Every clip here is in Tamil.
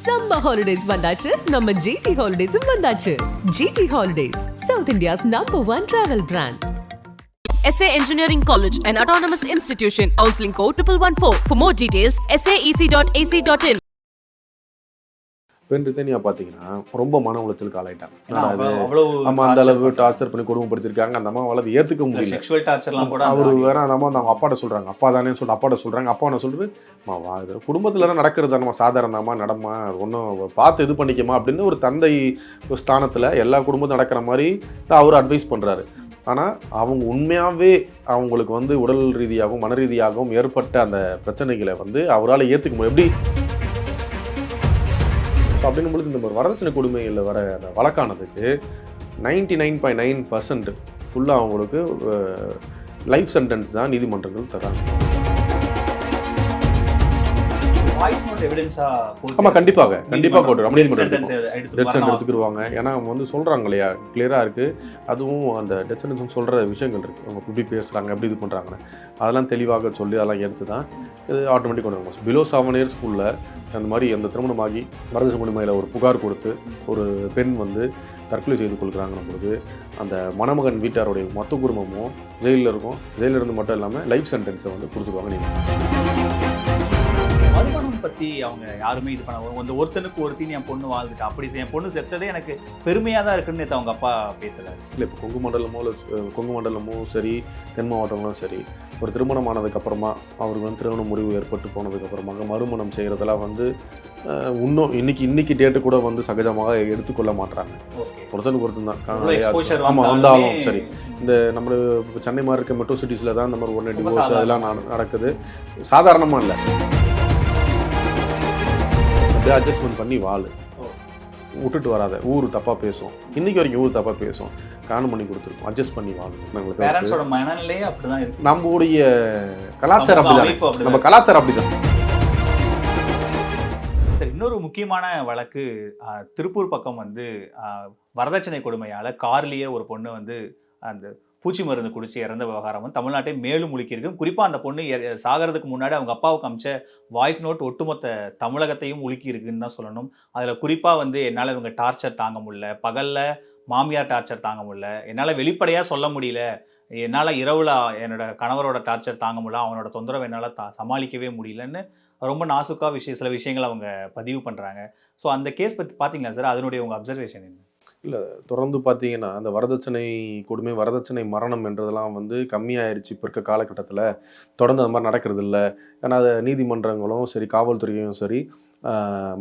சம்மர் ஹாலிடேஸ் வந்தாச்சு நம்ம ஜிடி ஹாலிடேஸும் வந்தாச்சு GT holidays south India's number one travel brand SA Engineering College, an autonomous institution. Counseling code 1114. For more details, saec.ac.in. பெண் ரித்தனியா பார்த்தீங்கன்னா ரொம்ப மன உளைச்சலுக்கு ஆளாயிட்டாங்க. அது ஆமா அந்த அளவு டார்ச்சர் பண்ணி கொடுமைப்படுத்திருக்காங்க. அந்த அம்மா அவளால் ஏத்துக்க முடியல. செக்ஷுவல் டார்ச்சர்லாம் கூட அவரு வேற அந்த அம்மா அவங்க அப்பாட்ட சொல்றாங்க. அப்பா தானே சொல்லி அப்பாட்ட சொல்றாங்க. அப்பா என்ன சொல்றது "அம்மா, வா இது குடும்பத்துல நடக்கிறது தானம்மா. சாதாரணமா நடமா ஒன்றும் பார்த்து இது பண்ணிக்கமா அப்படின்னு ஒரு தந்தை ஸ்தானத்துல எல்லா குடும்பமும் நடக்கிற மாதிரி அவர் அட்வைஸ் பண்றாரு. ஆனா அவங்க உண்மையாவே அவங்களுக்கு வந்து உடல் ரீதியாகவும் மன ரீதியாகவும் ஏற்பட்ட அந்த பிரச்சனைகளை வந்து அவரால் ஏத்துக்க முடியும் எப்படி அப்படின்னும் பொழுது இந்த ஒரு வரதட்சணை கொடுமைகளில் வர அந்த வழக்கானதுக்கு ninety nine point nine percent ஃபுல்லாக அவங்களுக்கு லைஃப் சென்டென்ஸ் தான் நீதிமன்றங்கள் தராங்க. வாய்ஸ் நோட் எவிடன்ஸா ஆமாம் கண்டிப்பாக கண்டிப்பாக நம்ம நீதிமன்றம் சென்டென்ஸ் எடுத்துக்கிடுவாங்க ஏன்னா அவங்க வந்து சொல்கிறாங்க இல்லையா? கிளியராக இருக்குது அதுவும் அந்த டெத் சென்டென்ஸ் சொல்கிற விஷயங்கள் இருக்குது அவங்க எப்படி பேசுகிறாங்க எப்படி இது பண்ணுறாங்கன்னு அதெல்லாம் தெளிவாக சொல்லி அதெல்லாம் எடுத்து தான் இது ஆட்டோமேட்டிக் கொண்டு வருவாங்க பிலோ செவன் இயர் ஸ்கூலில் அந்த மாதிரி அந்த திருமணமாகி வரதட்சணை கொடுமையில் ஒரு புகார் கொடுத்து ஒரு பெண் வந்து தற்கொலை செய்து கொள்கிறாங்கன்னும் பொழுது அந்த மணமகன் வீட்டாருடைய மொத்த குடும்பமும் ஜெயிலில் இருக்கும். ஜெயிலில் இருந்து மட்டும் இல்லாமல் லைஃப் சென்டென்ஸை வந்து கொடுத்துருவாங்க நீங்கள் பத்தி அவங்க யாருமே இது பண்ண அந்த ஒருத்தனுக்கு ஒருத்தின்னு என் பொண்ணு வாழ்ந்துட்டு. அப்படி என் பொண்ணு செத்ததே எனக்கு பெருமையா தான் இருக்குன்னு அவங்க அப்பா பேசுறாரு இல்லை இப்போ கொங்கு மண்டலமோ இல்லை கொங்கு மண்டலமோ சரி தென் மாவட்டங்களும் சரி ஒரு திருமணம் ஆனதுக்கப்புறமா அவருக்கு வந்து திருமண முடிவு ஏற்பட்டு போனதுக்கப்புறமாக மறுமணம் செய்கிறதெல்லாம் வந்து இன்னும் இன்னைக்கு இன்னைக்கு டேட்டு கூட வந்து சகஜமாக எடுத்துக்கொள்ள மாட்றாங்க. ஓகே. ஒருத்தனுக்கு ஒருத்தன் தான். ஆமாம் வந்தாலும் சரி. இந்த நம்ம சென்னை மாதிரி இருக்க மெட்ரோ சிட்டிஸில் தான் இந்த மாதிரி ரொம்ப டிவோர்ஸ். அதெல்லாம் நட- நடக்குது. சாதாரணமாக இல்லை. அப்படியே அட்ஜஸ்ட்மெண்ட் பண்ணி வாழு. விட்டுட்டு வராத. ஊர் தப்பாக பேசும். இன்னைக்கு வரைக்கும் ஊர் தப்பாக பேசும். காரணம் பண்ணி கொடுத்துருக்கோம் அட்ஜஸ்ட் பண்ணி வாழணும் நம்மளுக்கு மனநிலையே அப்படிதான் இருக்கு. நம்முடைய கலாச்சாரம் அப்படிதான். நம்ம கலாச்சாரம் அப்படிதான். சரி இன்னொரு முக்கியமான வழக்கு திருப்பூர் பக்கம் வந்து வரதட்சணை கொடுமையால கார்லயே ஒரு பொண்ணு வந்து அந்த பூச்சி மருந்து குடிச்சு இறந்த விவகாரம் வந்து தமிழ்நாட்டை மேலும் முழுக்கியிருக்கு குறிப்பாக அந்த பொண்ணு சாகிறதுக்கு முன்னாடி அவங்க அப்பாவுக்கு அமிச்ச வாய்ஸ் நோட் ஒட்டுமொத்த தமிழகத்தையும் உலுக்கி இருக்குன்னு தான் சொல்லணும். அதில் குறிப்பாக வந்து என்னால் இவங்க டார்ச்சர் தாங்க முடியல. பகலில் மாமியார் டார்ச்சர் தாங்க முடியல. என்னால் வெளிப்படையாக சொல்ல முடியல. என்னால் இரவில் என்னோட கணவரோட டார்ச்சர் தாங்க முடியல. அவனோட தொந்தரவு என்னால் தா சமாளிக்கவே முடியலன்னு ரொம்ப நாசுக்காக விஷயம் சில விஷயங்கள் அவங்க பதிவு பண்ணுறாங்க ஸோ அந்த கேஸ் பற்றி பார்த்தீங்களா சார் அதனுடைய உங்கள் அப்சர்வேஷன் என்ன? இல்லை தொடர்ந்து பார்த்தீங்கன்னா அந்த வரதட்சணை கொடுமை வரதட்சணை மரணம் என்றதெல்லாம் வந்து கம்மியாயிருச்சு இப்போ இருக்க காலகட்டத்தில். தொடர்ந்து அந்த மாதிரி நடக்கிறது இல்லை ஏன்னா அது நீதிமன்றங்களும் சரி காவல்துறையும் சரி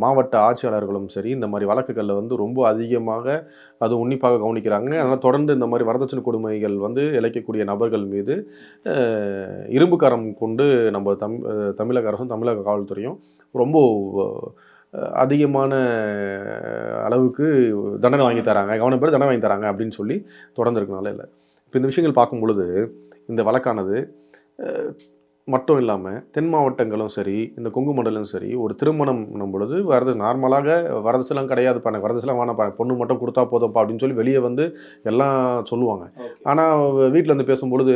மாவட்ட ஆட்சியாளர்களும் சரி இந்த மாதிரி வழக்குகளில் வந்து ரொம்ப அதிகமாக அது உன்னிப்பாக கவனிக்கிறாங்க. அதனால் தொடர்ந்து இந்த மாதிரி வரதட்சணை கொடுமைகள் வந்து இழைக்கக்கூடிய நபர்கள் மீது இரும்புக்காரம் கொண்டு நம்ம தம் தமிழக அரசும் தமிழக காவல்துறையும் ரொம்ப அதிகமான அளவுக்கு தண்டனை வாங்கி தராங்க. கவனம் பேர் தண்டனை வாங்கி தராங்க அப்படின்னு சொல்லி தொடர்ந்துருக்கனால இல்லை. இப்போ இந்த விஷயங்கள் பார்க்கும் பொழுது இந்த வழக்கானது மட்டும் இல்லாமல் தென் மாவட்டங்களும் சரி இந்த கொங்கு மண்டலம் சரி ஒரு திருமணம் பொழுது வரது நார்மலாக வரதட்சலாம் கிடையாது பண்ண வரதட்சலாம் வேணாம் பொண்ணு மட்டும் கொடுத்தா போதும்ப்பா அப்படின்னு சொல்லி வெளியே வந்து எல்லாம் சொல்லுவாங்க. ஆனால் வீட்டில் வந்து பேசும்பொழுது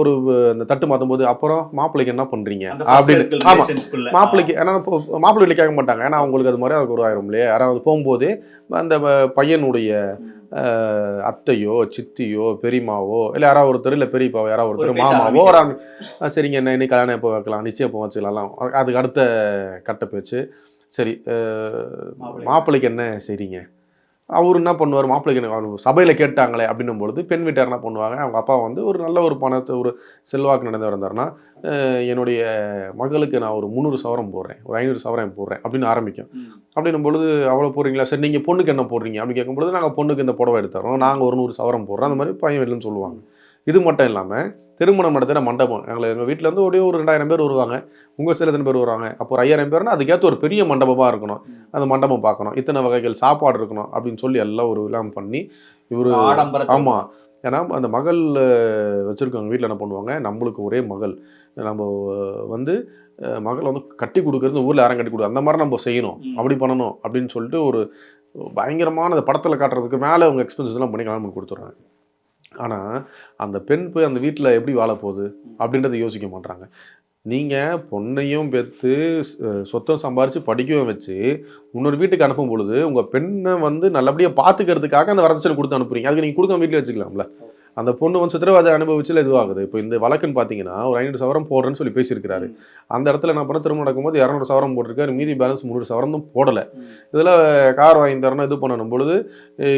ஒரு இந்த தட்டு மாற்றும் போது அப்புறம் மாப்பிள்ளைக்கு என்ன பண்ணுறீங்க அப்படின்னு. ஆமாம் மாப்பிள்ளைக்கு ஏன்னா இப்போ மாப்பிள்ளை வீட்டில் கேட்க மாட்டாங்க. ஏன்னா அவங்களுக்கு அது மாதிரி அதுக்கு ஒரு ஆயிரம் இல்லையா? யாராவது போகும்போது அந்த பையனுடைய அத்தையோ சித்தியோ பெரியமாவோ இல்லை யாராவது ஒருத்தர் இல்லை பெரியப்பாவோ யாராவது ஒரு ஒருத்தர் மாமாவோ ஒரு ஆண், "ஆ, சரிங்க என்ன இன்னைக்கு கல்யாணம் எப்போ வைக்கலாம்? நிச்சயம் எப்போ வச்சுக்கலாம்? அதுக்கு அடுத்த கட்ட பேச்சு சரி. மாப்பிள்ளைக்கு என்ன செய்றீங்க? அவர் என்ன பண்ணுவார்? மாப்பிள்ளைக்கு என்ன சபையில் கேட்டாங்களே அப்படின்னும் பொழுது பெண் வீட்டார் என்ன பண்ணுவாங்க. அவங்க அப்பா வந்து ஒரு நல்ல ஒரு பணத்தை ஒரு செல்வாக்கு நடந்தவர் இருந்தாருன்னா அஹ், என்னுடைய மகளுக்கு நான் ஒரு முந்நூறு சவரம் போடுறேன் ஒரு ஐநூறு சவரம் போடுறேன் அப்படின்னு ஆரம்பிக்கும். அப்படின்னும் பொழுது அவ்வளோ போடுறீங்களா? சரி நீங்கள் பொண்ணுக்கு என்ன போடுறீங்க? அப்படின்னு கேட்கும்பொழுது நாங்கள் பொண்ணுக்கு இந்த புடவை எடுத்துறோம். நாங்கள் ஒரு நூறு சவரம் போடுறோம். அந்த மாதிரி பையன் வீட்டில்னு சொல்லுவாங்க. இது மட்டும் இல்லாமல் திருமணம் நடத்துகிற மண்டபம். எங்களை எங்கள் வீட்டில் இருந்து ஒரே ஒரு ரெண்டாயிரம் பேர் வருவாங்க. உங்கள் சில எத்தனை பேர் வருவாங்க? அப்போ ஒரு ஐயாயிரம் பேர்னா அதுக்கேற்ற ஒரு பெரிய மண்டபமாக இருக்கணும். அந்த மண்டபம் பார்க்கணும். இத்தனை வகைகள் சாப்பாடு இருக்கணும் அப்படின்னு சொல்லி எல்லாம் ஒரு விழாம் பண்ணி இவர் ஆமாம் ஏன்னா அந்த மகள் வச்சுருக்கவங்க வீட்டில் என்ன பண்ணுவாங்க? நம்மளுக்கு ஒரே மகள். நம்ம வந்து மகளை வந்து கட்டி கொடுக்கறது ஊரில் யாரும் கட்டி கொடுக்கு அந்த மாதிரி நம்ம செய்யணும். அப்படி பண்ணணும் அப்படின்னு சொல்லிட்டு ஒரு பயங்கரமான அந்த படத்தில் காட்டுறதுக்கு மேலே அவங்க எக்ஸ்பென்சஸ் எல்லாம் பண்ணி கல்யாணம் பண்ணி கொடுத்துட்றாங்க. ஆனால் அந்த பெண் போய் அந்த வீட்டில் எப்படி வாழ போகுது அப்படின்றத யோசிக்க மாட்டாங்க நீங்கள் பொண்ணையும் பெற்று சொத்தம் சம்பாரித்து படிக்கவும் வச்சு இன்னொரு வீட்டுக்கு அனுப்பும் பொழுது உங்கள் பெண்ணை வந்து நல்லபடியாக பார்த்துக்கிறதுக்காக அந்த வரதட்சணை கொடுத்து அனுப்புறீங்க. அதுக்கு நீங்கள் கொடுக்காம வீட்டில் வச்சுக்கலாம்ல. அந்த பொண்ணு வந்து சித்திரவதை அனுபவிச்சுல இதுவாகுது. இப்போ இந்த வழக்குன்னு பார்த்தீங்கன்னா ஒரு ஐநூறு சவரம் போடுறேன்னு சொல்லி பேசியிருக்கிறாரு. அந்த இடத்துல என்ன பண்ண திரும்ப நடக்கும்போது இரநூறு சவரம் போட்டிருக்காரு. மீதி பேலன்ஸ் முந்நூறு சவரம் தான் போடலை. இதில் கார் வாங்கி தரணும் இது பண்ணணும் பொழுது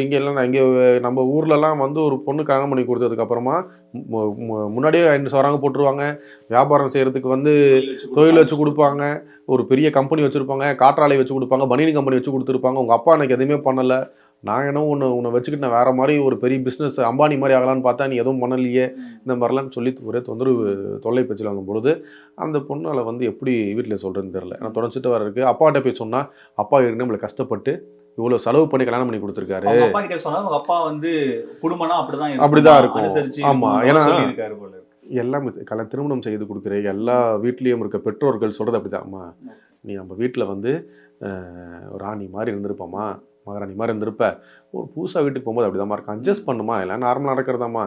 இங்கே எல்லாம் இங்கே நம்ம ஊர்லலாம் வந்து ஒரு பொண்ணு கல்யாணம் பண்ணி கொடுத்ததுக்கப்புறமா முன்னாடியே ஐநூறு சவராங்க போட்டுருவாங்க. வியாபாரம் செய்கிறதுக்கு வந்து தொழில் வச்சு கொடுப்பாங்க. ஒரு பெரிய கம்பெனி வச்சுருப்பாங்க. காற்றாலை வச்சு கொடுப்பாங்க. பனியன் கம்பெனி வச்சு கொடுத்துருப்பாங்க. உங்கள் அப்பா எனக்கு எதுவுமே பண்ணலை. நான் என்ன உன்னை உன்னை வச்சுக்கிட்டு நான் வேறு மாதிரி ஒரு பெரிய பிஸ்னஸ் அம்பானி மாதிரி ஆகலான்னு பார்த்தா நீ எதுவும் பண்ணலையே இந்த மாதிரிலாம் சொல்லி ஒரே தொந்தரவு தொல்லை பேச்சு வாங்கும் பொழுது அந்த பொண்ணால் வந்து எப்படி வீட்டில் சொல்கிறதுன்னு தெரில நான் தொடச்சிட்டு வர இருக்கு. அப்பாட்ட போய் சொன்னால் அப்பா ஏற்கனவே நம்மளை கஷ்டப்பட்டு இவ்வளோ செலவு பண்ணி கல்யாணம் பண்ணி கொடுத்துருக்காரு. அப்பா கிட்ட சொன்னா அவங்க அப்பா வந்து குடும்பம்னா அப்படிதான் அப்படிதான் இருக்கும். ஆமா, ஏன்னா- இருக்கு. எல்லாம் கல்யாணம் திருமணம் செய்து கொடுக்குற எல்லா வீட்லேயும் இருக்க பெற்றோர்கள் சொல்கிறது அப்படிதான். அம்மா நீ நம்ம வீட்டில் வந்து ராணி மாதிரி இருந்திருப்பம்மா. மகாராணி மாதிரி இருந்திருப்ப ஒரு புதுசாக வீட்டுக்கு போகும்போது அப்படிதாம்மா இருக்கும். அட்ஜஸ்ட் பண்ணுமா? இல்லை நார்மலாக நடக்கிறதாம்மா?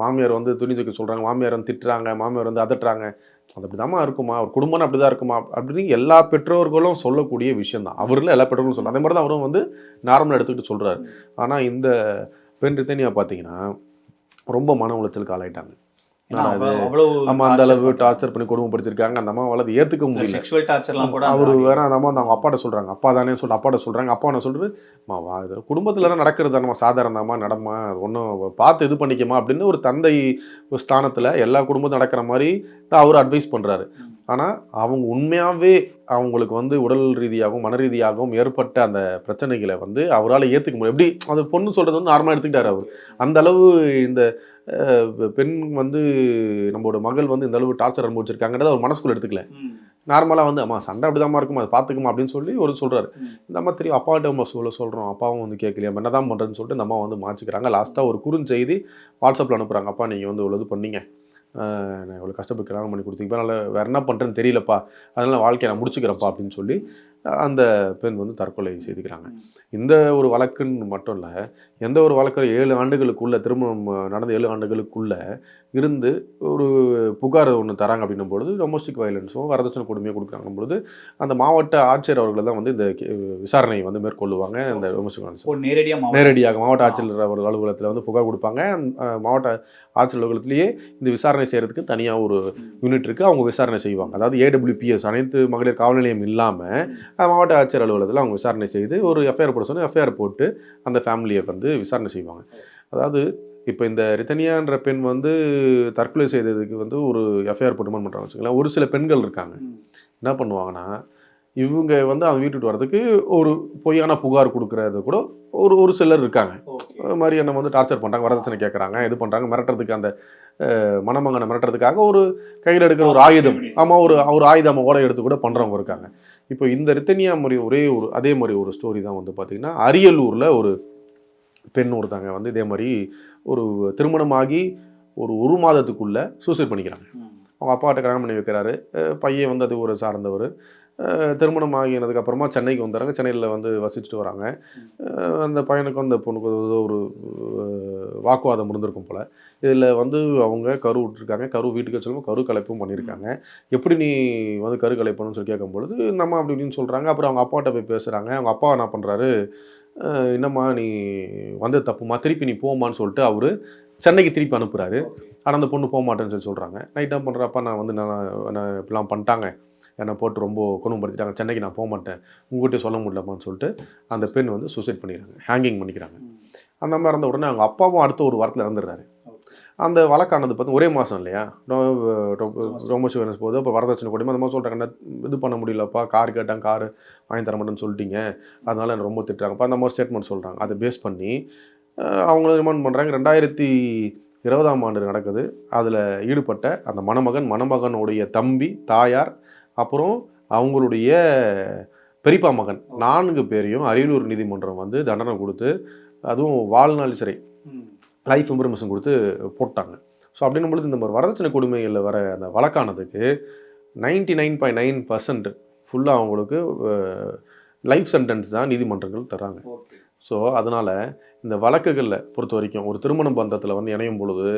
மாமியார் வந்து துணி தூக்கி சொல்கிறாங்க மாமியார் வந்து திட்டுறாங்க மாமியார் வந்து அதட்டுறாங்க. அது அப்படிதாம்மா இருக்குமா? ஒரு குடும்பம்னு அப்படி தான் இருக்குமா? அப்படின்னு எல்லா பெற்றோர்களும் சொல்லக்கூடிய விஷயம் தான் அவரில் எல்லா பெற்றோர்களும் சொல்கிறாங்க அதே மாதிரி தான் அவரும் வந்து நார்மலாக எடுத்துக்கிட்டு சொல்கிறாரு ஆனால் இந்த பெண் ரித்தனியாக பார்த்தீங்கன்னா ரொம்ப மன உளைச்சலுக்கு ஆளாயிட்டாங்க. ஆமா அந்த அளவு டார்ச்சர் பண்ணி கொடுமைப்படுத்திருக்காங்க அந்த அம்மாவால் அது ஏற்றுக்க முடியல. செக்ஷுவல் டார்ச்சர்லாம் கூட அவர் வேற அந்த அம்மா அவங்க அப்பாட்ட சொல்றாங்க. அப்பா தானே சொல்லி அப்பாட்ட சொல்றாங்க. அப்பா என்ன சொல்றது "அம்மா, வா இது குடும்பத்துல நடக்கிறது தானம்மா. சாதாரணமா நடமா ஒன்றும் பார்த்து இது பண்ணிக்கமா அப்படின்னு ஒரு தந்தை ஸ்தானத்துல எல்லா குடும்பமும் நடக்கிற மாதிரி அவர் அட்வைஸ் பண்றாரு. ஆனா அவங்க உண்மையாவே அவங்களுக்கு வந்து உடல் ரீதியாகவும் மன ரீதியாகவும் ஏற்பட்ட அந்த பிரச்சனைகளை வந்து அவரால் ஏத்துக்க முடியும் எப்படி அந்த பொண்ணு சொல்றது வந்து நார்மலாக எடுத்துக்கிட்டாரு அவர். அந்த அளவு இந்த பெண் வந்து நம்மளோட மகள் வந்து இந்த அளவு டார்ச்சர் அனுபவிச்சிருக்காங்கன்றத அவர் மனசுக்குள்ள எடுத்துக்கல. நார்மலாக வந்து அம்மா சண்டை அப்படிதாம்மா இருக்கும்? அதை பார்த்துக்குமா அப்படின்னு சொல்லி ஒரு சொல்கிறாரு. இந்த அம்மா தெரியும் அப்பாட்ட நம்ம சொல்ல சொல்கிறோம் அப்பாவும் வந்து கேட்கலையா. என்ன தான் பண்ணுறதுன்னு சொல்லிட்டு இந்த அம்மா வந்து மாச்சிக்கிறாங்க லாஸ்ட்டாக ஒரு குறுஞ்செய்தி வாட்ஸ்அப்பில் அனுப்புகிறாங்க அப்பா நீங்கள் வந்து இவ்வளோ பண்ணீங்க. நான் இவ்வளோ கஷ்டப்பட்டு கல்யாணம் பண்ணி கொடுத்தீங்க அதனால் வேறு என்ன பண்ணுறேன்னு தெரியலப்பா. அதனால் வாழ்க்கையை நான் முடிச்சுக்கிறேன்ப்பா அப்படின்னு சொல்லி அந்த பெண் வந்து தற்கொலை செய்துக்கிறாங்க. இந்த ஒரு வழக்குன்னு மட்டும் இல்லை எந்த ஒரு வழக்கு ஏழு ஆண்டுகளுக்குள்ள திருமணம் நடந்த ஏழு ஆண்டுகளுக்குள்ள இருந்து ஒரு புகார் ஒன்று தராங்க அப்படின்னும் பொழுது டொமஸ்டிக் வயலன்ஸும் வரதட்சணை கொடுமையும் கொடுக்குறாங்க பொழுது அந்த மாவட்ட ஆட்சியர் அவர்கள் தான் வந்து இந்த விசாரணையை வந்து மேற்கொள்ளுவாங்க. இந்த டொமஸ்டிக் வயலன்ஸ் ஓ, நேரடியா மாவட்ட நேரடியாக மாவட்ட ஆட்சியர் அவர் அலுவலகத்தில் வந்து புகார் கொடுப்பாங்க. மாவட்ட ஆட்சியர் அலுவலகத்திலேயே இந்த விசாரணை செய்கிறதுக்கு தனியாக ஒரு யூனிட் இருக்குது அவங்க விசாரணை செய்வாங்க. அதாவது ஏடபிள்யூபிஎஸ் அனைத்து மகளிர் காவல் நிலையம் இல்லாமல் மாவட்ட ஆட்சியர் அலுவலகத்தில் அவங்க விசாரணை செய்து ஒரு எஃப்ஐஆர் போட சொன்னால் எஃப்ஐஆர் போட்டு அந்த ஃபேமிலியை வந்து விசாரணை செய்வாங்க. அதாவது இப்போ இந்த ரித்தனியான்ற பெண் வந்து தற்கொலை செய்ததுக்கு வந்து ஒரு எஃப்ஐஆர் போட்டு பண்ணுறாங்க வச்சுக்கலாம் ஒரு சில பெண்கள் இருக்காங்க. என்ன பண்ணுவாங்கன்னா இவங்க வந்து அவங்க வீட்டுக்கு வரதுக்கு ஒரு பொய்யான புகார் கொடுக்கறது கூட ஒரு ஒரு சிலர் இருக்காங்க. அது மாதிரி என்ன வந்து டார்ச்சர் பண்ணுறாங்க வரதட்சணை கேட்குறாங்க இது பண்ணுறாங்க மிரட்டுறதுக்கு அந்த அஹ், மணமகனை மிரட்டுறதுக்காக ஒரு கையில் எடுக்கிற ஒரு ஆயுதம். ஆமாம் ஒரு ஒரு ஆயுதம் ஓட எடுத்து கூட பண்ணுறவங்க இருக்காங்க. இப்போ இந்த ரித்தனியா மாதிரி ஒரே ஒரு அதே மாதிரி ஒரு ஸ்டோரி தான் வந்து பார்த்திங்கன்னா அரியலூரில் ஒரு பெண் ஒருத்தங்க வந்து இதே மாதிரி ஒரு திருமணமாகி ஒரு ஒரு மாதத்துக்குள்ள சூசைட் பண்ணிக்கிறாங்க. அவங்க அப்பாட்ட கல்யாணம் பண்ணி வைக்கிறாரு. பையன் வந்து அது ஒரு சார்ந்தவர். திருமணம் திருமணம் ஆகினதுக்கப்புறமா சென்னைக்கு வந்துடுறாங்க. சென்னையில் வந்து வசிச்சுட்டு வராங்க. அந்த பையனுக்கும் அந்த பொண்ணுக்கு ஏதோ ஒரு வாக்குவாதம் இருந்திருக்கும் போல். இதில் வந்து அவங்க கரு விட்டுருக்காங்க. கரு வீட்டுக்கு வச்சாலும் கரு கலைப்பும் பண்ணியிருக்காங்க. எப்படி நீ வந்து கரு கலைப்பணும்னு சொல்லி கேட்கும் பொழுது நம்ம அப்படி இப்படின்னு சொல்கிறாங்க அப்புறம் அவங்க அப்பாட்ட போய் பேசுகிறாங்க அவங்க அப்பா என்ன பண்ணுறாரு என்னம்மா நீ வந்து தப்புமா? திருப்பி நீ போமான்னு சொல்லிட்டு அவர் சென்னைக்கு திருப்பி அனுப்புகிறாரு ஆனால் அந்த பொண்ணு போக மாட்டேன்னு சொல்லி சொல்கிறாங்க நைட்டாக பண்ணுறப்ப நான் வந்து நான் நான் இப்படிலாம் பண்ணிட்டாங்க. என்னை போட்டு ரொம்ப குணப்படுத்திட்டாங்க. சென்னைக்கு நான் போக மாட்டேன் உங்கள்கிட்ட சொல்ல முடியலமான்னு சொல்லிட்டு அந்த பெண் வந்து சூசைட் பண்ணிடுறாங்க ஹேங்கிங் பண்ணிக்கிறாங்க. அந்த மாதிரி இருந்த உடனே அவங்க அப்பாவும் அடுத்த ஒரு வாரத்தில் இறந்துடுறாரு. அந்த வழக்கானது பார்த்து ஒரே மாதம் இல்லையா? ரொம்ப சிவனஸ் போகுது அப்போ வரதட்சணை கொடுமை அந்த மாதிரி சொல்கிறாங்க இது பண்ண முடியலப்பா. கார் கேட்டாங்க கார் வாங்கி தர மாட்டேன்னு சொல்லிட்டீங்க. அதனால என்ன ரொம்ப திட்டுறாங்கப்பா அந்த மாதிரி ஸ்டேட்மெண்ட் சொல்கிறாங்க அதை பேஸ் பண்ணி அவங்கள ரிமாண்ட் பண்ணுறாங்க ரெண்டாயிரத்தி இருபதாம் ஆண்டு நடக்குது. அதில் ஈடுபட்ட அந்த மணமகன் மணமகனுடைய தம்பி தாயார் அப்புறம் அவங்களுடைய பெரியப்பா மகன் நான்கு பேரையும் அரியலூர் நீதிமன்றம் வந்து தண்டனை கொடுத்து அதுவும் வாழ்நாள் சிறை. லைஃப் இம்ப்ரமேஷன் கொடுத்து போட்டாங்க ஸோ அப்படின்னும் பொழுது இந்த மாதிரி வரதட்சணை கொடுமைகளில் வர அந்த வழக்கானதுக்கு ninety nine point nine percent ஃபுல்லாக அவங்களுக்கு லைஃப் சென்டென்ஸ் தான் நீதிமன்றங்கள் தராங்க. ஸோ அதனால் இந்த வழக்குகளில் பொறுத்த வரைக்கும் ஒரு திருமண பந்தத்தில் வந்து இணையும் பொழுது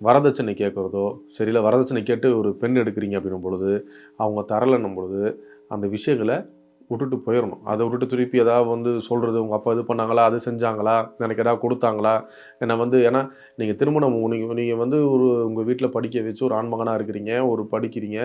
வரதட்சணை கேட்குறதோ சரியில்லை வரதட்சணை கேட்டு ஒரு பெண் எடுக்கிறீங்க அப்படின்னும் பொழுது அவங்க தரலைன்னும் பொழுது அந்த விஷயங்களை விட்டுட்டு போயிடணும் அதை விட்டுட்டு திருப்பி ஏதாவது வந்து சொல்கிறது உங்கள் அப்பா இது பண்ணாங்களா அது செஞ்சாங்களா எனக்கு ஏதாவது கொடுத்தாங்களா என்னை வந்து ஏன்னா நீங்கள் திருமணம் நீங்கள் நீங்கள் வந்து ஒரு உங்கள் வீட்டில் படிக்க வச்சு ஒரு ஆண்மகனாக இருக்கிறீங்க ஒரு படிக்கிறீங்க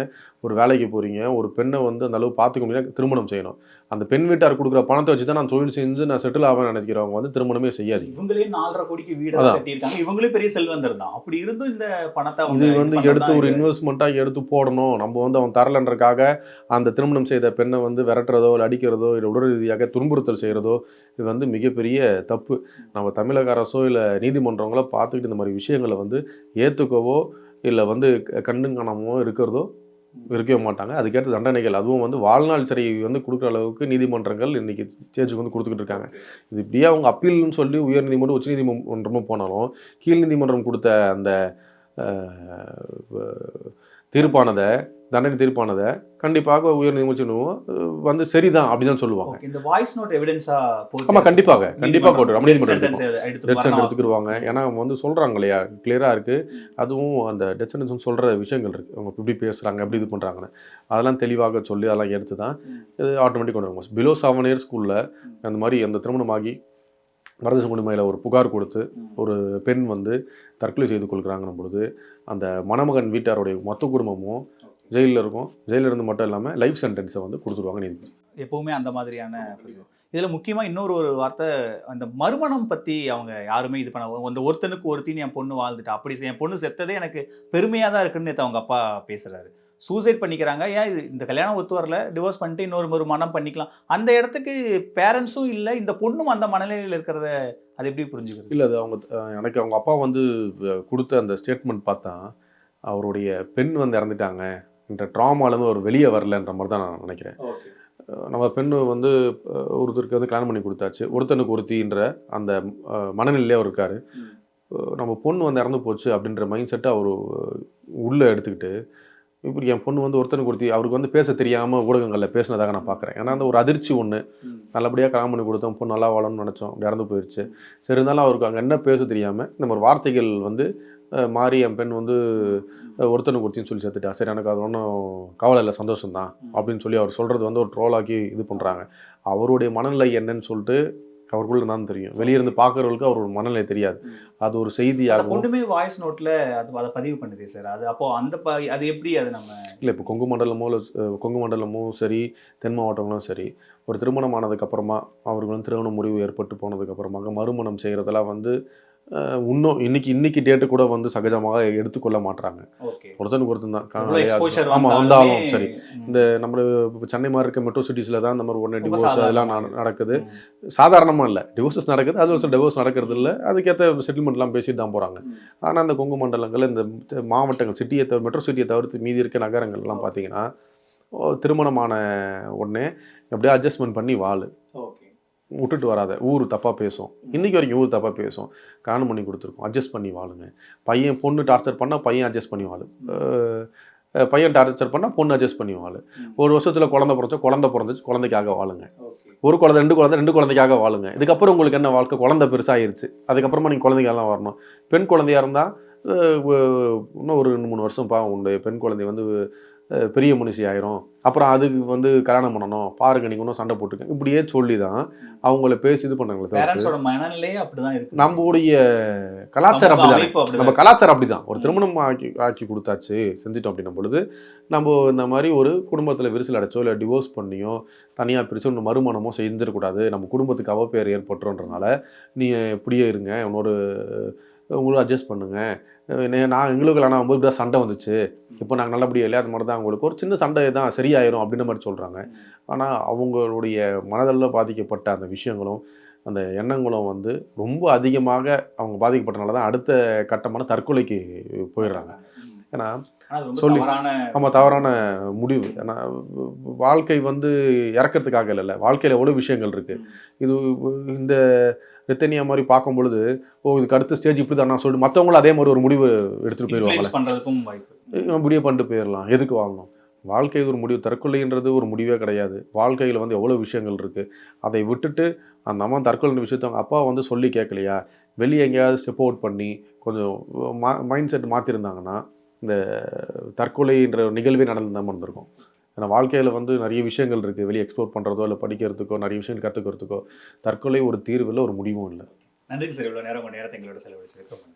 ஒரு வேலைக்கு போகிறீங்க ஒரு பெண்ணை வந்து அந்த அளவு பார்த்துக்க முடியாது திருமணம் செய்யணும். அந்த பெண் வீட்டார் கொடுக்குற பணத்தை வச்சு தான் நான் தொழில் செஞ்சு நான் செட்டில் ஆவேன் நினைக்கிறவங்க வந்து திருமணமே செய்யாது இவங்களே நாலரை கோடிக்கு வீடு. கட்டியிருக்காங்க. இவங்களே பெரிய செல்வந்தர் தான். அப்படி இருந்தும் இந்த பணத்தை இது வந்து எடுத்து ஒரு. இன்வெஸ்ட்மெண்ட்டாக எடுத்து போடணும். நம்ம வந்து அவன் தரலன்றக்காக அந்த திருமணம் செய்த பெண்ணை வந்து விரட்டுறதோ இல்லை அடிக்கிறதோ இல்லை உடல் ரீதியாக துன்புறுத்தல் செய்கிறதோ இது வந்து மிகப்பெரிய தப்பு. நம்ம தமிழக அரசோ இல்லை நீதிமன்றங்களோ பார்த்துக்கிட்டு இந்த மாதிரி விஷயங்களை வந்து ஏற்றுக்கவோ இல்லை வந்து க- கண்ணும் காணாமோ இருக்கிறதோ இருக்கவே மாட்டாங்க. அதுக்கேற்ற தண்டனைகள். அதுவும் வந்து வாழ்நாள் சிறை வந்து கொடுக்குற அளவுக்கு நீதிமன்றங்கள் இன்னைக்கு ஸ்டேஜுக்கு வந்து கொடுத்துக்கிட்டு இருக்காங்க. இது இப்படியே அவங்க அப்பீல்னு சொல்லி உயர் நீதிமன்றம் உச்ச நீதிமன்றமும் போனாலும் கீழ் நீதிமன்றம் கொடுத்த அந்த தீர்ப்பானதை தண்டனை தீர்ப்பானதை கண்டிப்பாக உயர் நீதிமன்றம் வந்து சரிதான் அப்படிதான் சொல்லுவாங்க. Okay, இந்த வாய்ஸ் நோட் எவிடன்ஸா ஆமா கண்டிப்பாக கண்டிப்பாக போட்டு டெத் சென்டர். எடுத்துக்கிடுவாங்க. ஏன்னா அவங்க வந்து சொல்கிறாங்க இல்லையா? கிளியராக இருக்குது அதுவும் அந்த டெத் சென்டென்ஸ் சொல்கிற விஷயங்கள் இருக்குது அவங்க இப்படி பேசுகிறாங்க எப்படி இது பண்ணுறாங்கன்னு அதெல்லாம் தெளிவாக சொல்லி அதெல்லாம் எடுத்து தான் இது ஆட்டோமேட்டிக் கொண்டு வருவாங்க. பிலோ செவன் இயர் ஸ்கூலில் அந்த மாதிரி அந்த திருமணமாகி வரதட்சணை கொடுமையில் ஒரு புகார் கொடுத்து ஒரு பெண் வந்து தற்கொலை செய்து கொள்கிறாங்கன்னும் பொழுது அந்த மணமகன் வீட்டாருடைய மொத்த குடும்பமும் ஜெயிலில் இருக்கும். ஜெயிலில் இருந்து மட்டும் இல்லாமல் லைஃப் சென்டென்ஸை வந்து கொடுத்துருவாங்க நீதிபதி எப்பவுமே அந்த மாதிரியான. இதுல முக்கியமா இன்னொரு ஒரு வார்த்தை அந்த மறுமணம் பத்தி அவங்க யாருமே இது பண்ண அந்த ஒருத்தனுக்கு ஒருத்தின்னு என் பொண்ணு வாழ்ந்துட்டா அப்படி என் பொண்ணு செத்ததே எனக்கு பெருமையா தான் இருக்குன்னு அவங்க அப்பா பேசுறாரு. சூசைட் பண்ணிக்கிறாங்க. ஏன் இது இந்த கல்யாணம் ஒத்து வரல டிவோர்ஸ் பண்ணிட்டு இன்னொரு ஒரு மனம் பண்ணிக்கலாம். அந்த இடத்துக்கு பேரண்ட்ஸும் இல்லை இந்த பொண்ணும் அந்த மனநிலையில் இருக்கிறத அது எப்படி புரிஞ்சுக்கிறது? இல்லை அது அவங்க எனக்கு அவங்க அப்பா வந்து கொடுத்த அந்த ஸ்டேட்மெண்ட் பார்த்தா அவருடைய பெண் வந்து இறந்துட்டாங்க. என்ற ட்ராமாலேருந்து அவர் வெளியே வரலன்ற மாதிரி தான் நான் நினைக்கிறேன். நம்ம பெண் வந்து ஒருத்தருக்கு வந்து கல்யாணம் பண்ணி கொடுத்தாச்சு. ஒருத்தனுக்கு ஒருத்தின்ற அந்த அஹ், மனநிலையிலே அவர் இருக்காரு. நம்ம பொண்ணு வந்து இறந்து போச்சு அப்படின்ற மைண்ட் செட்டை அவர் உள்ளே எடுத்துக்கிட்டு இப்படி என் பொண்ணு வந்து ஒருத்தனுக்கு ஒருத்தி அவருக்கு வந்து பேச தெரியாமல் ஊடகங்களில் பேசினதாக நான் பார்க்குறேன். ஏன்னா அந்த ஒரு அதிர்ச்சி ஒன்று நல்லபடியாக கல்யாணம் பண்ணி கொடுத்தோம் பொண்ணு நல்லா வாழணும்னு நினச்சோம் அப்படி இறந்து போயிடுச்சு சரி இருந்தாலும் அவருக்கு அங்கே என்ன பேச தெரியாமல் இந்த மாதிரி வார்த்தைகள் வந்து மாறி என் பெண் வந்து அஹ், ஒருத்தனுக்கு ஒருத்தின்னு சொல்லி செத்துட்டா சரி எனக்கு அது ஒன்றும் கவலை இல்லை சந்தோஷம் தான் அப்படின்னு சொல்லி அவர் சொல்கிறது வந்து ஒரு ட்ரோலாக்கி இது பண்ணுறாங்க அவருடைய மனநிலை என்னன்னு சொல்லிட்டு அவருக்குள்ள தான் தெரியும். வெளியே இருந்து பார்க்குறவங்களுக்கு அவரோட மனநிலை தெரியாது. அது ஒரு அந்த செய்தியாகவும் பொண்ணுமே வாய்ஸ் நோட்ல அது அதை பதிவு பண்ணுதே சார் அது அப்போ அந்த ப- அது எப்படி அது நம்ம இல்லை இப்போ கொங்கு மண்டலமோ இல்லை கொங்கு மண்டலமும் சரி தென் மாவட்டங்களும் சரி ஒரு திருமணம் ஆனதுக்கப்புறமா அவருக்கு வந்து திருமண முறிவு ஏற்பட்டு போனதுக்கப்புறமாக மறுமணம் செய்கிறதெல்லாம் வந்து இன்னும் இன்னைக்கு இன்னைக்கு டேட்டு கூட வந்து சகஜமாக எடுத்துக்கொள்ள மாட்டாங்க ஒருத்தனுக்கு ஒருத்தன் தான். ஆமாம் வந்தாலும் சரி. இந்த நம்ம சென்னை மாதிரி இருக்க மெட்ரோ சிட்டிஸில் தான் இந்த மாதிரி ரொம்ப டிவோர்ஸ் அதெல்லாம் நட- நடக்குது. சாதாரணமாக இல்லை. டிவோர்ஸஸ் நடக்குது. அது ஒரு டிவோர்ஸ் நடக்கிறது இல்லை. அதுக்கேற்ற செட்டில்மெண்ட்லாம் பேசிட்டு தான் போகிறாங்க ஆனால் இந்த கொங்கு மண்டலங்கள் இந்த மாவட்டங்கள் சிட்டியை தவிர மெட்ரோ சிட்டியை தவிர்த்து மீதி இருக்க நகரங்கள்லாம் பார்த்தீங்கன்னா திருமணமான உடனே எப்படியோ அட்ஜஸ்ட்மெண்ட் பண்ணி வாழு. விட்டுட்டு வராத. ஊர் தப்பாக பேசும். இன்னைக்கு வரைக்கும் ஊர் தப்பாக பேசும். கல்யாணம் பண்ணி கொடுத்துருக்கோம். அட்ஜஸ்ட் பண்ணி வாழுங்க. பையன் பொண்ணு டார்ச்சர் பண்ணால் பையன் அட்ஜஸ்ட் பண்ணி வாழு. அஹ், அஹ், பையன் டார்ச்சர் பண்ணால் பொண்ணு அட்ஜஸ்ட் பண்ணி வாழு. ஒரு வருஷத்தில் குழந்தை பிறந்தா குழந்தை பிறந்துச்சு குழந்தைக்காக வாழுங்க. ஒரு குழந்தை ரெண்டு குழந்தை ரெண்டு குழந்தைக்காக வாழுங்க. இதுக்கப்புறம் உங்களுக்கு என்ன வாழ்க்கை? குழந்தை பெருசாயிருச்சு. அதுக்கப்புறமா நீங்கள் குழந்தைக்கெல்லாம் வரணும். பெண் குழந்தையா இருந்தால் இன்னும் ஒரு ரெண்டு மூணு வருஷம் பா உங்களுடைய பெண் குழந்தை வந்து பெரிய மனுஷி ஆயிரும். அப்புறம் அதுக்கு வந்து கல்யாணம் பண்ணணும். பாருங்க நீங்கள் இன்னும் சண்டை போட்டுக்க இப்படியே சொல்லி தான் அவங்கள பேசி இது பண்ணாங்களே பேரண்ட்ஸோட மனநிலையே அப்படிதான் இருக்கு. நம்மளுடைய கலாச்சாரம் அப்படிதான்? நம்ம கலாச்சாரம் அப்படிதான். ஒரு திருமணம் ஆக்கி ஆக்கி கொடுத்தாச்சு செஞ்சிட்டோம் அப்படின்னும் பொழுது நம்ம இந்த மாதிரி ஒரு குடும்பத்தில் விரிசல் அடைச்சோ இல்லை டிவோர்ஸ் பண்ணியோ தனியாக பிரிச்சோ இன்னும் மறுமணமோ செஞ்சிடக்கூடாது நம்ம குடும்பத்துக்கு அவப்பேர் ஏற்பட்டுறன்றனால நீ இப்படியே இருங்க. இன்னொரு உங்களுக்கு அட்ஜஸ்ட் பண்ணுங்க. நே- நான் எங்களுக்கு கல்யாணம் ஆகும்போது இப்படி தான் சண்டை வந்துச்சு. இப்போ நாங்கள் நல்லபடியாக இல்லையா? அது மாதிரி தான் உங்களுக்கு ஒரு சின்ன சண்டை தான் சரியாயிரும் அப்படின்ற மாதிரி சொல்கிறாங்க ஆனால் அவங்களுடைய மனதளவில் பாதிக்கப்பட்ட அந்த விஷயங்களும் அந்த எண்ணங்களும் வந்து ரொம்ப அதிகமாக அவங்க பாதிக்கப்பட்டனால தான் அடுத்த கட்டமான தற்கொலைக்கு போயிடுறாங்க. ஏன்னா சொல்லி- நம்ம தவறான முடிவு. ஏன்னா வாழ்க்கை வந்து இறக்கிறதுக்காக இல்லைல்ல வாழ்க்கையில் எவ்வளோ விஷயங்கள் இருக்குது இது இந்த ரித்தனியா மாதிரி பார்க்கும் பொழுது ஓ இதுக்கு அடுத்த ஸ்டேஜ் இப்படி தான் சொல்லிட்டு மற்றவங்களும் அதே மாதிரி ஒரு முடிவு எடுத்துகிட்டு வாய்ப்பு. முடிவு பண்ணிட்டு போயிடலாம் எதுக்கு வாங்கணும்? வாழ்க்கை ஒரு முடிவு. தற்கொலைன்றது ஒரு முடிவே கிடையாது. வாழ்க்கையில் வந்து எவ்வளோ விஷயங்கள் இருக்குது அதை விட்டுட்டு அந்த அம்மா தற்கொலை விஷயத்த அவங்க அப்பா வந்து சொல்லி கேட்கலையா? வெளியே எங்கேயாவது ஸ்டெப் அவுட் பண்ணி கொஞ்சம் மைண்ட் செட் மாற்றிருந்தாங்கன்னா இந்த தற்கொலைன்ற ஒரு நிகழ்வே நடந்து இருந்திருக்கும் ஏன்னா வாழ்க்கையில் வந்து நிறைய விஷயங்கள் இருக்குது வெளியே எக்ஸ்ப்ளோர் பண்ணுறதோ இல்லை படிக்கிறதுக்கோ நிறைய விஷயங்கள் கற்றுக்கிறதுக்கோ தற்கொலை ஒரு தீர்வு இல்லை ஒரு முடிவும் இல்லை. நன்றிங்க சார். இவ்வளோ நேரம் உங்கள் நேரத்தை எங்களோட செலவழிச்சதுக்கு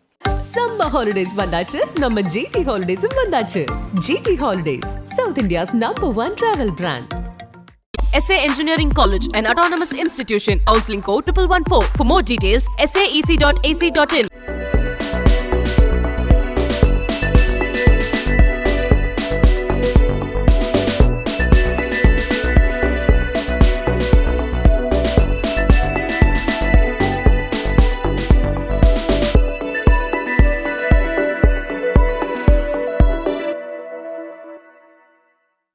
சம்மர் ஹாலிடேஸ் வந்தாச்சு. நம்ம ஜிடி ஹாலிடேஸும் வந்தாச்சு. GT holidays south India's number one travel brand SA Engineering College, an autonomous institution. Counseling code 1114. For more details, saec.ac.in.